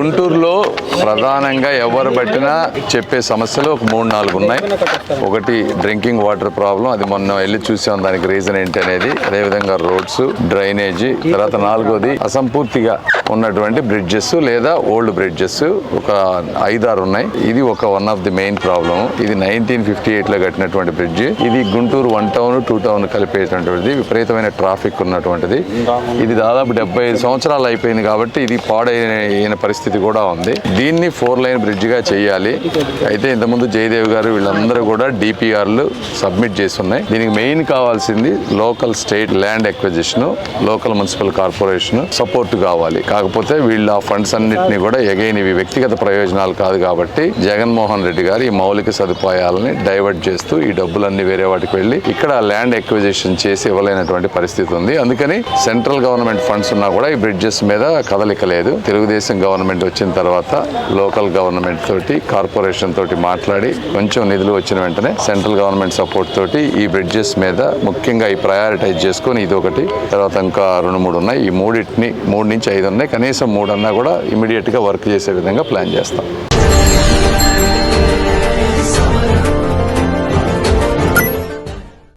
గుంటూరులో ప్రధానంగా ఎవరు పట్టినా చెప్పే సమస్యలు ఒక మూడు నాలుగు ఉన్నాయి. ఒకటి డ్రింకింగ్ వాటర్ ప్రాబ్లం. అది మొన్న వెళ్ళి చూసాం దానికి రీజన్ ఏంటి అనేది అదేవిధంగా రోడ్స్ డ్రైనేజీ తర్వాత నాలుగోది అసంపూర్తిగా ఉన్నటువంటి బ్రిడ్జెస్ లేదా ఓల్డ్ బ్రిడ్జెస్. ఒక ఐదారు ఉన్నాయి. ఇది ఒక one of the main problem ఇది నైన్టీన్ ఫిఫ్టీ ఎయిట్లో కట్టినటువంటి బ్రిడ్జ్. ఇది Guntur one town two town కలిపేటటువంటిది విపరీతమైన ట్రాఫిక్ ఉన్నటువంటిది. ఇది దాదాపు డెబ్బై ఐదు సంవత్సరాలు అయిపోయింది కాబట్టి ఇది పాడైన పరిస్థితి కూడా ఉంది. దీన్ని ఫోర్ లైన్ బ్రిడ్జ్గా చేయాలి. అయితే ఇంతకుముందు జయదేవ్ గారు వీళ్ళందరూ కూడా డిపిఆర్లు సబ్మిట్ చేసి ఉన్నాయి దీనికి మెయిన్ కావాల్సింది local state land acquisition local municipal corporation support కావాలి. కాకపోతే వీళ్ళు ఆ ఫండ్స్ అన్నింటినీ కూడా ఎగైన్ ఇవి వ్యక్తిగత ప్రయోజనాలు కాదు కాబట్టి జగన్మోహన్ రెడ్డి గారు ఈ మౌలిక సదుపాయాలని డైవర్ట్ చేస్తూ ఈ డబ్బులన్నీ వేరే వాటికి వెళ్ళి ఇక్కడ ల్యాండ్ ఎక్విజిషన్ చేసి ఇవ్వలేనటువంటి పరిస్థితి ఉంది. అందుకని సెంట్రల్ గవర్నమెంట్ ఫండ్స్ ఉన్నా కూడా ఈ బ్రిడ్జెస్ మీద కదలిక లేదు. తెలుగుదేశం గవర్నమెంట్ వచ్చిన తర్వాత లోకల్ గవర్నమెంట్ తోటి కార్పొరేషన్ తోటి మాట్లాడి కొంచెం నిధులు వచ్చిన వెంటనే సెంట్రల్ గవర్నమెంట్ సపోర్ట్ తోటి ఈ బ్రిడ్జెస్ మీద ముఖ్యంగా ఈ ప్రయారిటైజ్ చేసుకొని ఇది ఒకటి తర్వాత ఇంకా రెండు మూడు ఉన్నాయి. ఈ మూడింటిని మూడు నుంచి ఐదు ఉన్నాయి. కనీసం మూడు అన్నా కూడా ఇమీడియట్గా వర్క్ చేసే విధంగా ప్లాన్ చేస్తాం.